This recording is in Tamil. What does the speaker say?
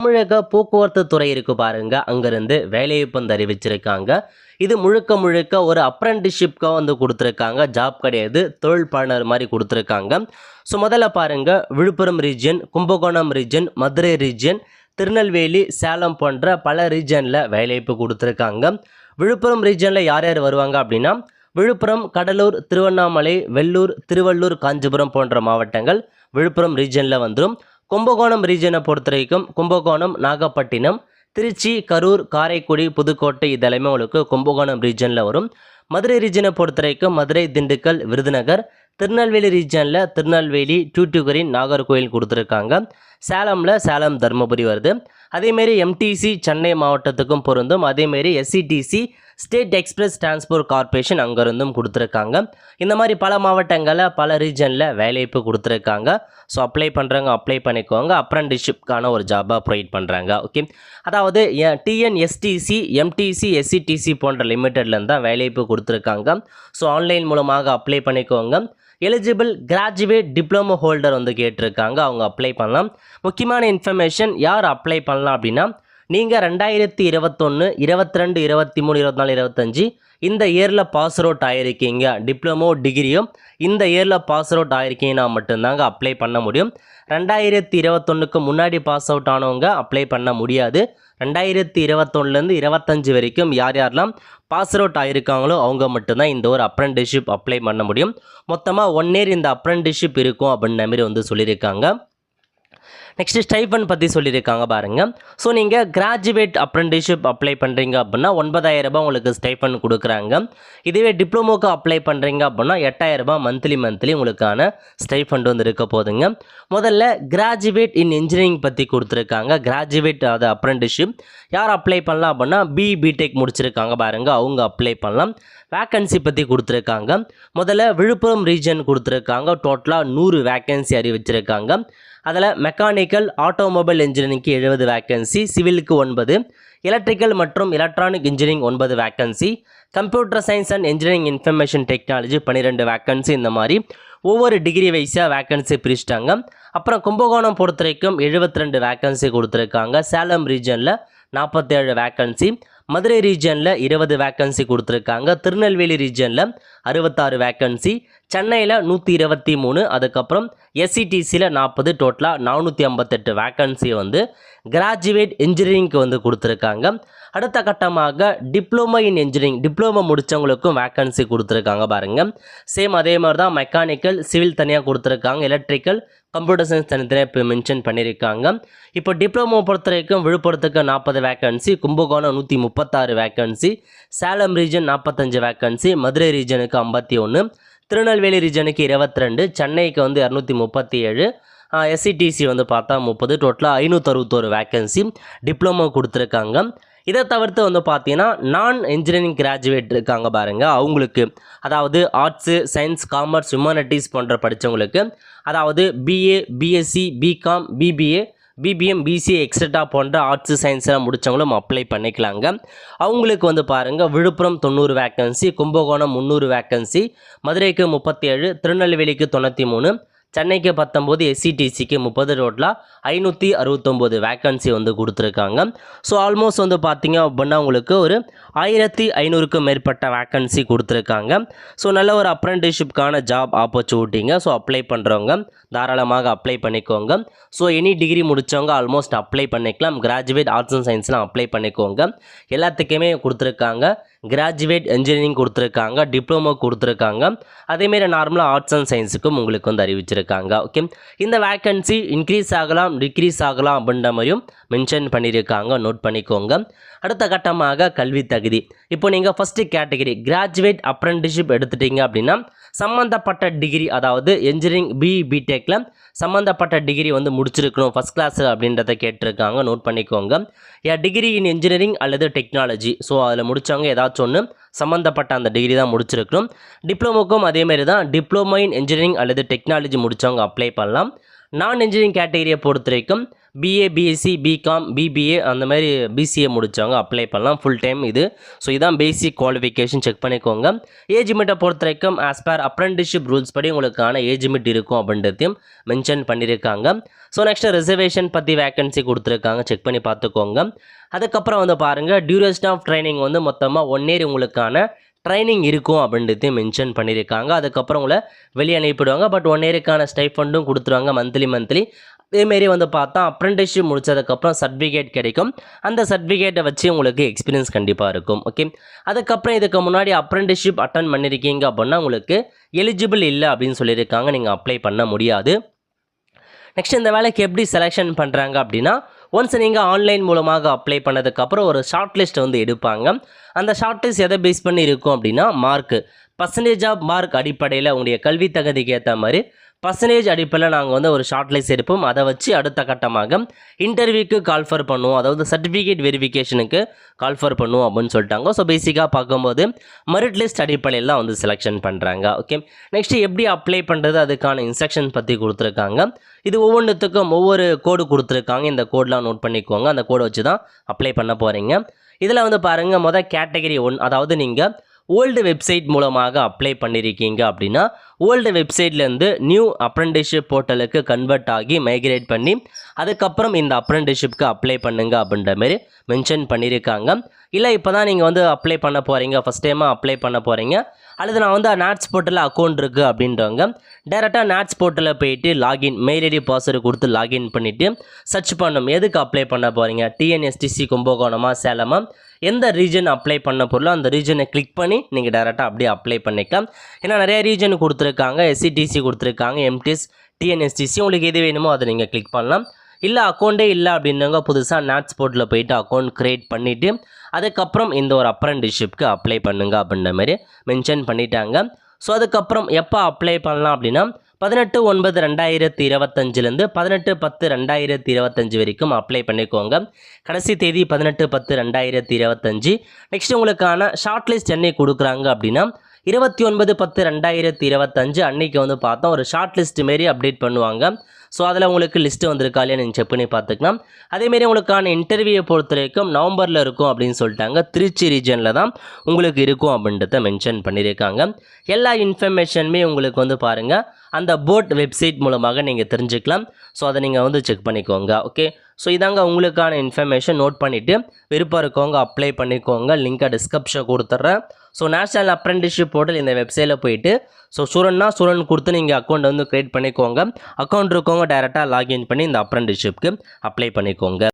தமிழக போக்குவரத்து துறை இருக்கு பாருங்க. அங்கிருந்து வேலைவாய்ப்பு அறிவிச்சிருக்காங்க. இது முழுக்க முழுக்க ஒரு அப்ரண்டிஷிப்காக வந்து கொடுத்துருக்காங்க. ஜாப் கிடையாது. தொழில் பயனர் மாதிரி கொடுத்துருக்காங்க. ஸோ முதல்ல பாருங்க. Viluppuram region Kumbakonam region Madurai region Tirunelveli Salem போன்ற பல ரீஜனில் வேலைவாய்ப்பு கொடுத்துருக்காங்க. விழுப்புரம் ரீஜனில் யார் யார் வருவாங்க அப்படின்னா விழுப்புரம் கடலூர் திருவண்ணாமலை வெள்ளூர் திருவள்ளூர் காஞ்சிபுரம் போன்ற மாவட்டங்கள் விழுப்புரம் ரீஜனில் வந்துடும் கும்பகோணம் ரீஜனை பொறுத்த வரைக்கும் கும்பகோணம் நாகப்பட்டினம் திருச்சி கரூர் காரைக்குடி புதுக்கோட்டை இதெல்லாமே உங்களுக்கு கும்பகோணம் ரீஜனில் வரும். மதுரை ரீஜனை பொறுத்த வரைக்கும் மதுரை திண்டுக்கல் விருதுநகர் திருநெல்வேலி ரீஜனில் திருநெல்வேலி டூட்டுக்குரி நாகர்கோயில் கொடுத்துருக்காங்க. சேலமில் சேலம் தருமபுரி வருது. அதேமாரி எம்டிசி சென்னை மாவட்டத்துக்கும் பொருந்தும். அதேமாரி SCTC state express transport corporation அங்கேருந்தும் கொடுத்துருக்காங்க. இந்த மாதிரி பல மாவட்டங்களில் பல ரீஜனில் வேலைவாய்ப்பு கொடுத்துருக்காங்க. ஸோ அப்ளை பண்ணுறவங்க அப்ளை பண்ணிக்கோங்க. அப்ரண்டிஷிப்கான ஒரு ஜாபாக ப்ரொவைட் பண்ணுறாங்க ஓகே அதாவது டிஎன்எஸ்டிசி எம்டிசி எஸ்சிடிசி போன்ற லிமிட்டட்லேருந்து தான் வேலைவாய்ப்பு கொடுத்துருக்காங்க. ஸோ ஆன்லைன் மூலமாக அப்ளை பண்ணிக்கோங்க. எலிஜிபிள் கிராஜுவேட் டிப்ளமோ ஹோல்டர் வந்து கேட்டிருக்காங்க. அவங்க அப்ளை பண்ணலாம். முக்கியமான இன்ஃபர்மேஷன் யார் அப்ளை பண்ணலாம் அப்படின்னா நீங்கள் ரெண்டாயிரத்தி இருபத்தொன்று இருபத்தி ரெண்டு இருபத்தி மூணு இருபத்தி நாலு இருபத்தஞ்சி இந்த இயரில் பாஸ் அவுட் ஆகிருக்கீங்க டிப்ளமோ டிகிரியும் இந்த இயரில் பாஸ் அவுட் ஆகிருக்கீங்கன்னா மட்டும்தாங்க அப்ளை பண்ண முடியும். ரெண்டாயிரத்தி இருபத்தொன்னுக்கு முன்னாடி பாஸ் அவுட் ஆனவங்க அப்ளை பண்ண முடியாது. ரெண்டாயிரத்தி இருபத்தொன்னுலேருந்து இருபத்தஞ்சு வரைக்கும் யார் யாரெல்லாம் பாஸ் அவுட் ஆகிருக்காங்களோ அவங்க மட்டும்தான் இந்த ஒரு அப்ரெண்டிஷிப் அப்ளை பண்ண முடியும். மொத்தமாக ஒன் இயர் இந்த அப்ரெண்டிஷிப் இருக்கும் அப்படின்ற மாதிரி வந்து சொல்லியிருக்காங்க. நெக்ஸ்ட்டு ஸ்டைஃபன் பற்றி சொல்லியிருக்காங்க பாருங்கள் ஸோ நீங்கள் கிராஜுவேட் அப்ரெண்டிஷிப் அப்ளை பண்ணுறீங்க அப்படின்னா ஒன்பதாயிரம் ரூபாய் உங்களுக்கு ஸ்டைஃபன் கொடுக்குறாங்க. இதுவே டிப்ளமோக்கு அப்ளை பண்ணுறீங்க அப்படின்னா எட்டாயிரம் ரூபாய் மந்த்லி மந்த்லி உங்களுக்கான ஸ்டைஃபண்ட் வந்து இருக்க போதுங்க. முதல்ல கிராஜுவேட் இன் இன்ஜினியரிங் பற்றி கொடுத்துருக்காங்க. கிராஜுவேட் அது அப்ரெண்டிஷிப் யார் அப்ளை பண்ணலாம் அப்படின்னா பி பிடெக் முடிச்சிருக்காங்க பாருங்கள் அவங்க அப்ளை பண்ணலாம். வேக்கன்சி பற்றி கொடுத்துருக்காங்க. முதல்ல விழுப்புரம் ரீஜன் கொடுத்துருக்காங்க. டோட்டலாக நூறு வேக்கன்சி அறிவிச்சிருக்காங்க அதில் மெக்கானிக்கல் ஆட்டோமொபைல் இன்ஜினியரிங்க்கு எழுபது வேக்கன்சி சிவிலுக்கு ஒன்பது எலக்ட்ரிக்கல் மற்றும் எலக்ட்ரானிக் இன்ஜினியரிங் ஒன்பது vacancy computer science and engineering information technology பன்னிரெண்டு வேக்கன்சி இந்த மாதிரி. ஒவ்வொரு டிகிரி வைஸாக வேக்கன்சி பிரிச்சிட்டாங்க. அப்புறம் கும்பகோணம் பொறுத்த வரைக்கும் எழுபத்தி ரெண்டு வேக்கன்சி கொடுத்துருக்காங்க. சேலம் ரீஜனில் நாற்பத்தேழு வேக்கன்சி மதுரை ரீஜனில் இருபது வேக்கன்சி கொடுத்துருக்காங்க. திருநெல்வேலி ரீஜனில் அறுபத்தாறு வேக்கன்சி சென்னையில் நூற்றி இருபத்தி மூணு அதுக்கப்புறம் எஸ்சிடிசியில் நாற்பது டோட்டலாக நானூற்றி ஐம்பத்தெட்டு வேக்கன்சி வந்து கிராஜுவேட் இன்ஜினியரிங்க்கு வந்து கொடுத்துருக்காங்க. அடுத்த கட்டமாக டிப்ளமோ இன் இன்ஜினியரிங் டிப்ளமோ முடித்தவங்களுக்கும் வேக்கன்சி கொடுத்துருக்காங்க பாருங்கள் சேம் அதே மாதிரி தான் மெக்கானிக்கல் சிவில் தனியாக கொடுத்துருக்காங்க. எலக்ட்ரிக்கல் கம்ப்யூட்டர் சயின்ஸ் தனித்தனியாக இப்போ மென்ஷன் பண்ணியிருக்காங்க. இப்போ டிப்ளமோ பொறுத்த வரைக்கும் விழுப்புரத்துக்கு நாற்பது வேக்கன்சி கும்பகோணம் நூற்றி முப்பத்தாறு வேக்கன்சி சேலம் ரீஜன் நாற்பத்தஞ்சு வேக்கன்சி மதுரை ரீஜனுக்கு ஐம்பத்தி ஒன்று திருநெல்வேலி ரீஜனுக்கு இருபத்தி ரெண்டு சென்னைக்கு வந்து இரநூத்தி முப்பத்தி ஏழு எஸ்சிடிசி வந்து பார்த்தா முப்பது டோட்டலாக ஐநூற்றறுபத்தோரு வேக்கன்சி டிப்ளமோ கொடுத்துருக்காங்க. இதை தவிர்த்து வந்து பார்த்தீங்கன்னா நான் இன்ஜினியரிங் கிராஜுவேட் இருக்காங்க பாருங்கள் அவங்களுக்கு அதாவது ஆர்ட்ஸு சயின்ஸ் காமர்ஸ் ஹியூமனிட்டிஸ் போன்ற படித்தவங்களுக்கு அதாவது BA BSc BCom BBA BBM BCA etcetera போன்ற ஆர்ட்ஸு சயின்ஸ்லாம் முடித்தவங்களும் அப்ளை பண்ணிக்கலாங்க. அவங்களுக்கு வந்து பாருங்கள் விழுப்புரம் தொண்ணூறு வேக்கன்சி கும்பகோணம் முந்நூறு வேக்கன்சி மதுரைக்கு முப்பத்தி ஏழு திருநெல்வேலிக்கு தொண்ணூற்றி மூணு சென்னைக்கு பத்தொம்போது எஸ்சிடிசிக்கு முப்பது ரோட்டில் ஐநூற்றி அறுபத்தொம்போது வேக்கன்சி வந்து கொடுத்துருக்காங்க. ஸோ ஆல்மோஸ்ட் வந்து பார்த்திங்க அப்படின்னா உங்களுக்கு ஒரு ஆயிரத்தி ஐநூறுக்கும் மேற்பட்ட வேக்கன்சி கொடுத்துருக்காங்க. ஸோ நல்ல ஒரு அப்ரெண்டிஷிப்கான ஜாப் ஆப்பர்ச்சுனிட்டிங்க ஸோ அப்ளை பண்ணுறவங்க தாராளமாக அப்ளை பண்ணிக்கோங்க. ஸோ எனி டிகிரி முடித்தவங்க ஆல்மோஸ்ட் அப்ளை பண்ணிக்கலாம். கிராஜுவேட் ஆர்ட்ஸ் அண்ட் சயின்ஸ்லாம் அப்ளை பண்ணிக்கோங்க. எல்லாத்துக்குமே கொடுத்துருக்காங்க. கிராஜுவேட் இன்ஜினியரிங் கொடுத்துருக்காங்க டிப்ளமோ கொடுத்துருக்காங்க. அதேமாரி நார்மலாக ஆர்ட்ஸ் அண்ட் சயின்ஸுக்கும் உங்களுக்கு வந்து அறிவிச்சிருக்காங்க ஓகே இந்த வேக்கன்சி இன்க்ரீஸ் ஆகலாம் டிக்ரீஸ் ஆகலாம் அப்படின்ற மாதிரியும் மென்ஷன் பண்ணியிருக்காங்க நோட் பண்ணிக்கோங்க. அடுத்த கட்டமாக கல்வி தகுதி. இப்போ நீங்கள் ஃபஸ்ட்டு கேட்டகரி கிராஜுவேட் அப்ரெண்டிஷிப் எடுத்துட்டீங்க அப்படின்னா சம்மந்தப்பட்ட டிகிரி அதாவது இன்ஜினியரிங் பி பிடெக்கில் சம்மந்தப்பட்ட டிகிரி வந்து முடிச்சிருக்கணும் ஃபஸ்ட் கிளாஸ் அப்படின்றத கேட்டிருக்காங்க நோட் பண்ணிக்கோங்க. ஏ டிகிரி இன் இன்ஜினியரிங் அல்லது டெக்னாலஜி ஸோ அதில் முடித்தவங்க ஏதாச்சும் ஒன்று சம்மந்தப்பட்ட அந்த டிகிரி தான் முடிச்சிருக்கணும். டிப்ளமோக்கும் அதேமாரி தான் டிப்ளமோ இன் இன்ஜினியரிங் அல்லது டெக்னாலஜி முடித்தவங்க அப்ளை பண்ணலாம். நான் இன்ஜினியரிங் கேட்டகரியை பொறுத்த வரைக்கும் பிஏ பிஎஸ்சி பிகாம் பிபிஏ அந்த மாதிரி பிசிஏ முடித்தவங்க அப்ளை பண்ணலாம். ஃபுல் டைம் இது. ஸோ இதான் பேசிக் குவாலிஃபிகேஷன் செக் பண்ணிக்கோங்க. ஏஜ் லிமிட்டை பொறுத்த வரைக்கும் ஆஸ் பர் அப்ரெண்டிஷிப் ரூல்ஸ் படி உங்களுக்கான ஏஜ் லிமிட் இருக்கும் அப்படின்றதையும் மென்ஷன் பண்ணியிருக்காங்க ஸோ நெக்ஸ்ட்டு ரிசர்வேஷன் பற்றி வேக்கன்சி கொடுத்துருக்காங்க. செக் பண்ணி பார்த்துக்கோங்க. அதுக்கப்புறம் வந்து பாருங்கள் டியூரேஷன் ஆஃப் ட்ரைனிங் வந்து மொத்தமாக ஒன் இயர் உங்களுக்கான ட்ரைனிங் இருக்கும் அப்படின்றதையும் மென்ஷன் பண்ணியிருக்காங்க அதுக்கப்புறம் உங்களை வெளியே அனுப்பிடுவாங்க. பட் ஒன் இயருக்கான ஸ்டைஃபண்டும் கொடுத்துருவாங்க மந்த்லி மந்த்லி அதேமாரி வந்து பார்த்தா அப்ரெண்டிஸ்ஷிப் முடித்ததுக்கப்புறம் சர்டிஃபிகேட் கிடைக்கும். அந்த சர்டிஃபிகேட்டை வச்சு உங்களுக்கு எக்ஸ்பீரியன்ஸ் கண்டிப்பாக இருக்கும். ஓகே அதுக்கப்புறம் இதுக்கு முன்னாடி அப்ரெண்டிஸ்ஷிப் அட்டன் பண்ணியிருக்கீங்க அப்படின்னா உங்களுக்கு எலிஜிபிள் இல்லை அப்படின்னு சொல்லியிருக்காங்க. நீங்கள் அப்ளை பண்ண முடியாது. நெக்ஸ்ட் இந்த வேலைக்கு எப்படி செலெக்ஷன் பண்ணுறாங்க அப்படின்னா ஒன்ஸ் நீங்கள் ஆன்லைன் மூலமாக அப்ளை பண்ணதுக்கப்புறம் ஒரு ஷார்ட் லிஸ்ட் வந்து எடுப்பாங்க. அந்த ஷார்ட் லிஸ்ட் எதை பேஸ் பண்ணி இருக்கும் அப்படின்னா மார்க்கு பர்சன்டேஜ் ஆஃப் மார்க் அடிப்படையில் உங்களுடைய கல்வி தகுதிக்கு ஏற்ற மாதிரி பர்சன்டேஜ் அடிப்படையில் நாங்கள் வந்து ஒரு ஷார்ட் லிஸ்ட் எடுப்போம். அதை வச்சு அடுத்த கட்டமாக இன்டர்வியூக்கு கால்ஃபர் பண்ணுவோம். அதாவது சர்டிஃபிகேட் வெரிஃபிகேஷனுக்கு கால்ஃபர் பண்ணுவோம் அப்படின்னு சொல்லிட்டாங்க. ஸோ பேசிக்காக பார்க்கும்போது மெரிட் லிஸ்ட் அடிப்படையில் தான் வந்து செலெக்ஷன் பண்ணுறாங்க ஓகே நெக்ஸ்ட்டு எப்படி அப்ளை பண்ணுறது அதுக்கான இன்ஸ்ட்ரக்ஷன் பற்றி கொடுத்துருக்காங்க. இது ஒவ்வொன்றுத்துக்கும் ஒவ்வொரு கோடு கொடுத்துருக்காங்க. இந்த கோடெலாம் நோட் பண்ணிக்கோங்க. அந்த கோடை வச்சு தான் அப்ளை பண்ண போகிறீங்க இதில் வந்து பாருங்கள் மொதல் கேட்டகரி ஒன் அதாவது நீங்கள் ஓல்டு வெப்சைட் மூலமாக அப்ளை பண்ணியிருக்கீங்க அப்படின்னா ஓல்டு வெப்சைட்லேருந்து நியூ அப்ரெண்டிஷிப் போர்ட்டலுக்கு கன்வெர்ட் ஆகி மைக்ரேட் பண்ணி அதுக்கப்புறம் இந்த அப்ரெண்டிஷிப்க்கு அப்ளை பண்ணுங்க அப்படின்ற மாதிரி மென்ஷன் பண்ணியிருக்காங்க. இல்லை இப்போ தான் நீங்கள் வந்து அப்ளை பண்ண போகிறீங்க ஃபஸ்ட் டைமாக அப்ளை பண்ண போகிறீங்க அல்லது நான் வந்து நாட்ஸ் போர்ட்டலில் அக்கௌண்ட் இருக்குது அப்படின்றவங்க டேரெக்டாக நாட்ஸ் போர்ட்டலில் போயிட்டு லாகின் மெயில் ஐடி பாஸ்வேர்டு கொடுத்து லாகின் பண்ணிவிட்டு சர்ச் பண்ணணும் எதுக்கு அப்ளை பண்ண போகிறீங்க டிஎன்எஸ்டிசி கும்பகோணமாக சேலமாக எந்த ரீஜன் அப்ளை பண்ண பொருளோ அந்த ரீஜனை கிளிக் பண்ணி நீங்கள் டேரெக்டாக அப்படியே அப்ளை பண்ணிக்கலாம். ஏன்னா நிறைய ரீஜன் கொடுத்துருக்காங்க எஸ்சிடிசி கொடுத்துருக்காங்க எம்டிஎஸ் டிஎன்எஸ்டிசி உங்களுக்கு எது வேணுமோ அதை நீங்கள் கிளிக் பண்ணலாம். இல்லை அக்கௌண்ட்டே இல்லை அப்படின்னவங்க புதுசாக நாட்ஸ் போர்ட்டில் போயிட்டு அக்கௌண்ட் க்ரியேட் பண்ணிவிட்டு அதுக்கப்புறம் இந்த ஒரு அப்ரண்டிஷிப்க்கு அப்ளை பண்ணுங்க அப்படின்ற மாதிரி மென்ஷன் பண்ணிட்டாங்க. ஸோ அதுக்கப்புறம் எப்போ அப்ளை பண்ணலாம் அப்படின்னா பதினெட்டு ஒன்பது ரெண்டாயிரத்தி இருபத்தஞ்சிலேருந்து பதினெட்டு பத்து ரெண்டாயிரத்தி இருபத்தஞ்சி வரைக்கும் அப்ளை பண்ணிக்கோங்க. கடைசி தேதி பதினெட்டு பத்து ரெண்டாயிரத்தி இருபத்தஞ்சி. நெக்ஸ்ட் உங்களுக்கான ஷார்ட் லிஸ்ட் என்னை கொடுக்குறாங்க அப்படின்னா இருபத்தி ஒன்பது பத்து ரெண்டாயிரத்தி இருபத்தஞ்சு அன்றைக்கி வந்து பார்த்தோம். ஒரு ஷார்ட் லிஸ்ட் மாரி அப்டேட் பண்ணுவாங்க. ஸோ அதில் உங்களுக்கு லிஸ்ட்டு வந்திருக்கா இல்லையா? நீங்கள் செக் பண்ணி பார்த்துக்கலாம். அதேமாரி உங்களுக்கான இன்டர்வியூவை பொறுத்த வரைக்கும் நவம்பரில் இருக்கும் அப்படின்னு சொல்லிட்டாங்க. திருச்சி ரீஜனில் தான் உங்களுக்கு இருக்கும் அப்படின்றத மென்ஷன் பண்ணியிருக்காங்க. எல்லா இன்ஃபர்மேஷனுமே உங்களுக்கு வந்து பாருங்கள் அந்த போட் வெப்சைட் மூலமாக நீங்கள் தெரிஞ்சுக்கலாம். ஸோ அதை நீங்கள் வந்து செக் பண்ணிக்கோங்க. ஓகே ஸோ இதாங்க உங்களுக்கான இன்ஃபர்மேஷன் நோட் பண்ணிவிட்டு விருப்பம் இருக்கவங்க அப்ளை பண்ணிக்கோங்க. லிங்கை டிஸ்கிரிப்ஷன் கொடுத்துட்றேன். ஸோ நேஷனல் அப்ரெண்டிஷிப் போர்ட்டல் இந்த வெப்சைட்டில் போயிட்டு ஸோ சூரன்னா சுரன் கொடுத்து நீங்கள் அக்கௌண்ட் வந்து க்ரியேட் பண்ணிக்கோங்க. அக்கௌண்ட் இருக்கவங்க டேரெக்டாக லாகின் பண்ணி இந்த அப்ரெண்டிஷிப்க்கு அப்ளை பண்ணிக்கோங்க.